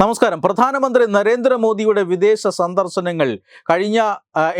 നമസ്കാരം. പ്രധാനമന്ത്രി നരേന്ദ്രമോദിയുടെ വിദേശ സന്ദർശനങ്ങൾ കഴിഞ്ഞ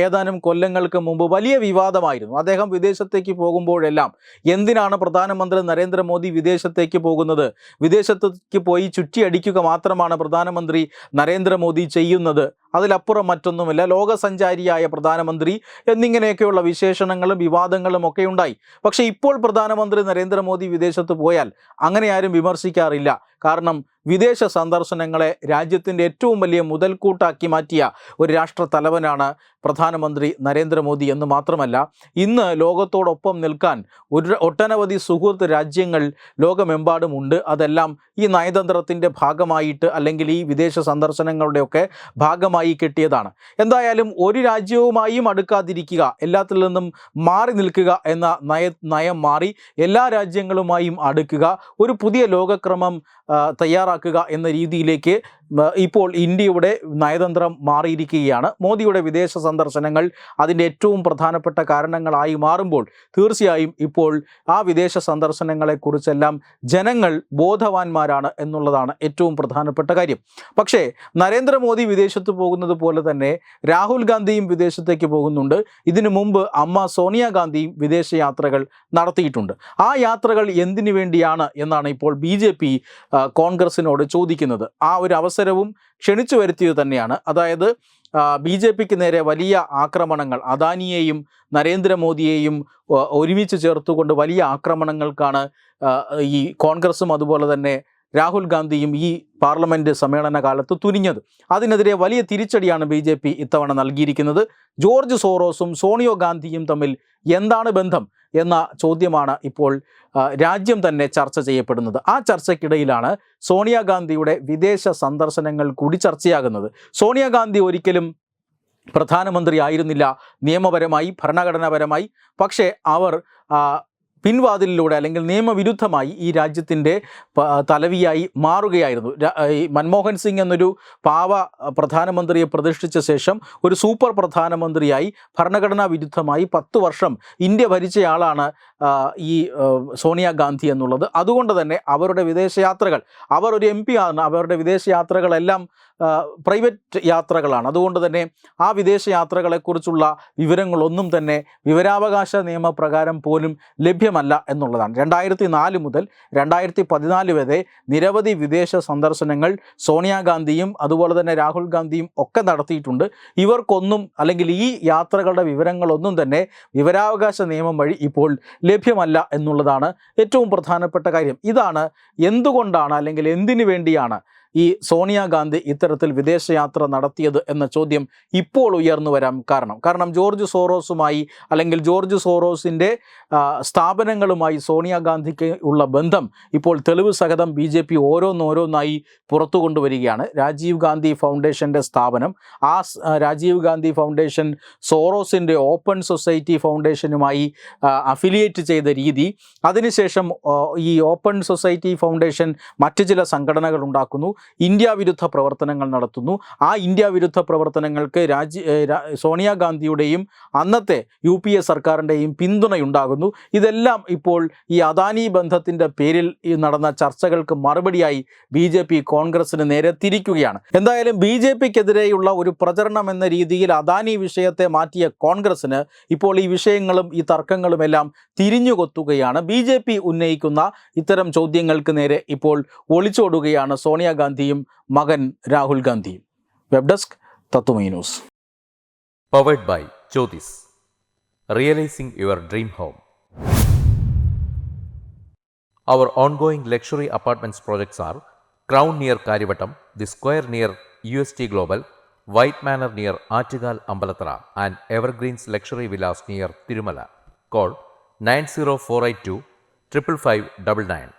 ഏതാനും കൊല്ലങ്ങൾക്ക് മുമ്പ് വലിയ വിവാദമായിരുന്നു. അദ്ദേഹം വിദേശത്തേക്ക് പോകുമ്പോഴെല്ലാം എന്തിനാണ് പ്രധാനമന്ത്രി നരേന്ദ്രമോദി വിദേശത്തേക്ക് പോകുന്നത്? വിദേശത്തേക്ക് പോയി ചുറ്റിയടിക്കുക മാത്രമാണ് പ്രധാനമന്ത്രി നരേന്ദ്രമോദി ചെയ്യുന്നത്. അതിലപ്പുറം മറ്റൊന്നുമില്ല. ലോകസഞ്ചാരിയായ പ്രധാനമന്ത്രി എന്നിങ്ങനെയൊക്കെയുള്ള വിശേഷണങ്ങളും വിവാദങ്ങളും ഒക്കെ ഉണ്ടായി. പക്ഷേ ഇപ്പോൾ പ്രധാനമന്ത്രി നരേന്ദ്രമോദി വിദേശത്ത് പോയാൽ അങ്ങനെ ആരും വിമർശിക്കാറില്ല. കാരണം വിദേശ സന്ദർശനങ്ങളെ രാജ്യത്തിന്റെ ഏറ്റവും വലിയ മുതൽക്കൂട്ടാക്കി മാറ്റിയ ഒരു രാഷ്ട്ര തലവനാണ് പ്രധാനമന്ത്രി നരേന്ദ്രമോദി എന്ന് മാത്രമല്ല ഇന്ന് ലോകത്തോടൊപ്പം നിൽക്കാൻ ഒരു ഒട്ടനവധി സുഹൃത്ത് രാജ്യങ്ങൾ ലോകമെമ്പാടുമുണ്ട് അതെല്ലാം ഈ നയതന്ത്രത്തിന്റെ ഭാഗമായിട്ട് അല്ലെങ്കിൽ ഈ വിദേശ സന്ദർശനങ്ങളുടെയൊക്കെ ഭാഗമായി കിട്ടിയതാണ്. എന്തായാലും ഒരു രാജ്യവുമായും അടുക്കാതിരിക്കുക എല്ലാത്തിൽ നിന്നും മാറി നിൽക്കുക എന്ന നയ നയം മാറി എല്ലാ രാജ്യങ്ങളുമായും അടുക്കുക ഒരു പുതിയ ലോകക്രമം തയ്യാറാക്കുക എന്ന രീതിയിലേക്ക് ഇപ്പോൾ ഇന്ത്യയുടെ നയതന്ത്രം മാറിയിരിക്കുകയാണ്. മോദിയുടെ വിദേശ സന്ദർശനങ്ങൾ അതിന്റെ ഏറ്റവും പ്രധാനപ്പെട്ട കാരണങ്ങളായി മാറുമ്പോൾ തീർച്ചയായും ഇപ്പോൾ ആ വിദേശ സന്ദർശനങ്ങളെക്കുറിച്ചെല്ലാം ജനങ്ങൾ ബോധവാന്മാരാണ് എന്നുള്ളതാണ് ഏറ്റവും പ്രധാനപ്പെട്ട കാര്യം. പക്ഷേ നരേന്ദ്രമോദി വിദേശത്ത് പോകുന്നത് പോലെ തന്നെ രാഹുൽ ഗാന്ധിയും വിദേശത്തേക്ക് പോകുന്നുണ്ട്. ഇതിനു മുമ്പ് അമ്മ സോണിയാഗാന്ധിയും വിദേശയാത്രകൾ നടത്തിയിട്ടുണ്ട്. ആ യാത്രകൾ എന്തിനു വേണ്ടിയാണ് എന്നാണ് ഇപ്പോൾ ബി കോൺഗ്രസിനോട് ചോദിക്കുന്നത്. ആ ഒരു അവസരവും ക്ഷണിച്ചു വരുത്തിയത് തന്നെയാണ്. അതായത് ബി ജെ പിക്ക് നേരെ വലിയ ആക്രമണങ്ങൾ അദാനിയെയും നരേന്ദ്രമോദിയെയും ഒരുമിച്ച് ചേർത്തുകൊണ്ട് വലിയ ആക്രമണങ്ങൾക്കാണ് ഈ കോൺഗ്രസും അതുപോലെ തന്നെ രാഹുൽ ഗാന്ധിയും ഈ പാർലമെന്റ് സമ്മേളന കാലത്ത് തുനിഞ്ഞത്. അതിനെതിരെ വലിയ തിരിച്ചടിയാണ് ബി ജെ പി ഇത്തവണ നൽകിയിരിക്കുന്നത്. ജോർജ് സോറോസും സോണിയോ ഗാന്ധിയും തമ്മിൽ എന്താണ് ബന്ധം എന്ന ചോദ്യമാണ് ഇപ്പോൾ രാജ്യം തന്നെ ചർച്ച ചെയ്യപ്പെടുന്നത്. ആ ചർച്ചയ്ക്കിടയിലാണ് സോണിയാഗാന്ധിയുടെ വിദേശ സന്ദർശനങ്ങൾ കൂടി ചർച്ചയാകുന്നത്. സോണിയാഗാന്ധി ഒരിക്കലും പ്രധാനമന്ത്രി ആയിരുന്നില്ല. നിയമപരമായി ഭരണഘടനാപരമായി. പക്ഷേ അവർ പിൻവാതിലിലൂടെ അല്ലെങ്കിൽ നിയമവിരുദ്ധമായി ഈ രാജ്യത്തിന്റെ തലവിയായി മാറുകയായിരുന്നു. മൻമോഹൻ സിംഗ് എന്നൊരു പാവ പ്രധാനമന്ത്രിയെ പ്രതിഷ്ഠിച്ച ശേഷം ഒരു സൂപ്പർ പ്രധാനമന്ത്രിയായി ഭരണഘടനാ വിരുദ്ധമായി പത്ത് വർഷം ഇന്ത്യ ഭരിച്ചയാളാണ് ഈ സോണിയാഗാന്ധി എന്നുള്ളത്. അതുകൊണ്ട് തന്നെ അവരുടെ വിദേശയാത്രകൾ അവർ ഒരു എം പി ആണ് അവരുടെ വിദേശയാത്രകളെല്ലാം പ്രൈവറ്റ് യാത്രകളാണ്. അതുകൊണ്ട് തന്നെ ആ വിദേശ യാത്രകളെക്കുറിച്ചുള്ള വിവരങ്ങളൊന്നും തന്നെ വിവരാവകാശ നിയമപ്രകാരം പോലും ലഭ്യമല്ല എന്നുള്ളതാണ്. രണ്ടായിരത്തി നാല് മുതൽ രണ്ടായിരത്തി പതിനാല് വരെ നിരവധി വിദേശ സന്ദർശനങ്ങൾ സോണിയാഗാന്ധിയും അതുപോലെ തന്നെ രാഹുൽ ഗാന്ധിയും ഒക്കെ നടത്തിയിട്ടുണ്ട്. ഇവർക്കൊന്നും അല്ലെങ്കിൽ ഈ യാത്രകളുടെ വിവരങ്ങളൊന്നും തന്നെ വിവരാവകാശ നിയമം വഴി ഇപ്പോൾ ലഭ്യമല്ല എന്നുള്ളതാണ് ഏറ്റവും പ്രധാനപ്പെട്ട കാര്യം. ഇതാണ് എന്തുകൊണ്ടാണ് അല്ലെങ്കിൽ എന്തിനു വേണ്ടിയാണ് ഈ സോണിയാഗാന്ധി ഇത്തരത്തിൽ വിദേശയാത്ര നടത്തിയത് എന്ന ചോദ്യം ഇപ്പോൾ ഉയർന്നു വരാൻ കാരണം. കാരണം ജോർജ് സോറോസുമായി അല്ലെങ്കിൽ ജോർജ് സോറോസിന്റെ സ്ഥാപനങ്ങളുമായി സോണിയാഗാന്ധിക്ക് ഉള്ള ബന്ധം ഇപ്പോൾ തെളിവ് സഹിതം ബി ജെ പി ഓരോന്നോരോന്നായി പുറത്തു കൊണ്ടുവരികയാണ് രാജീവ് ഗാന്ധി ഫൗണ്ടേഷന്റെ സ്ഥാപനം ആ രാജീവ് ഗാന്ധി ഫൗണ്ടേഷൻ സോറോസിന്റെ ഓപ്പൺ സൊസൈറ്റി ഫൗണ്ടേഷനുമായി അഫിലിയേറ്റ് ചെയ്ത രീതി അതിനുശേഷം ഈ ഓപ്പൺ സൊസൈറ്റി ഫൗണ്ടേഷൻ മറ്റു ചില സംഘടനകൾ ഉണ്ടാക്കുന്നു. ഇന്ത്യ വിരുദ്ധ പ്രവർത്തനങ്ങൾ നടത്തുന്നു. ആ ഇന്ത്യ വിരുദ്ധ പ്രവർത്തനങ്ങൾക്ക് രാജ്യ സോണിയാഗാന്ധിയുടെയും അന്നത്തെ യു പി എ സർക്കാരിന്റെയും പിന്തുണയുണ്ടാകുന്നു. ഇതെല്ലാം ഇപ്പോൾ ഈ അദാനി ബന്ധത്തിന്റെ പേരിൽ നടന്ന ചർച്ചകൾക്ക് മറുപടിയായി ബി ജെ പി കോൺഗ്രസിന് നേരെ തിരിക്കുകയാണ്. എന്തായാലും ബി ജെ പിക്കെതിരെയുള്ള ഒരു പ്രചരണം എന്ന രീതിയിൽ അദാനി വിഷയത്തെ മാറ്റിയ കോൺഗ്രസിന് ഇപ്പോൾ ഈ വിഷയങ്ങളും ഈ തർക്കങ്ങളുമെല്ലാം തിരിഞ്ഞുകൊത്തുകയാണ് ബി ജെ പി ഉന്നയിക്കുന്ന ഇത്തരം ചോദ്യങ്ങൾക്ക് നേരെ ഇപ്പോൾ ഒളിച്ചോടുകയാണ് സോണിയാഗാന്ധിയും മകൻ രാഹുൽ ഗാന്ധിയും web desk Tathwamayi news Powered by Jyotis. Realizing your dream home. Our ongoing luxury apartments projects are Crown near Karivatam, The Square near UST Global, White Manor near Artigal Ambalatra, and Evergreens Luxury Villas near Tirumala. Call 90482 55599.